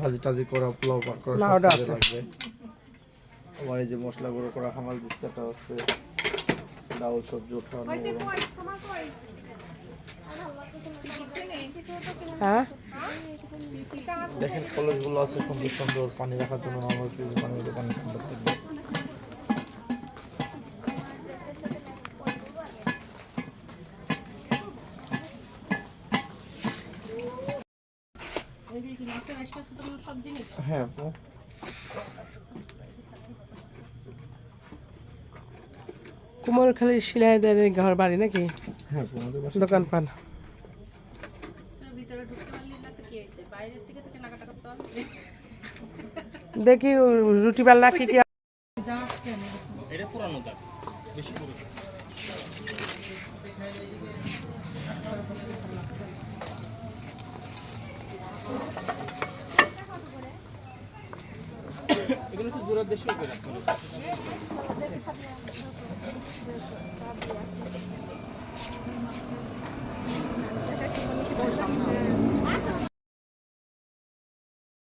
ভাজি টাজি করা পোলাও পার করা না, সব ওটা আছে। লাগবে। আমার এই যে মশলা গুঁড়ো করা হামাল দিস্তাটা আছে ডাউল সবজি উঠানো হ্যাঁ? দেখেন কলেজগুলো আছে সুন্দর সুন্দর পানি রাখার জন্য আমার পানি ঠান্ডা থাকবে হ্যাঁ। আপু কুমারখালী শিলাইদের ঘর বাড়ি নাকি? হ্যাঁ দোকান পান তোরা ভিতরে ঢুকতে পারলি না তো কি হয়েছে? বাইরের থেকে থেকে নাকাটা করতে পারলি দেখি রুটি পাল্লা কি কি এটা পুরানো দাগ বেশি এগুলো তো দূরের দেশেও করে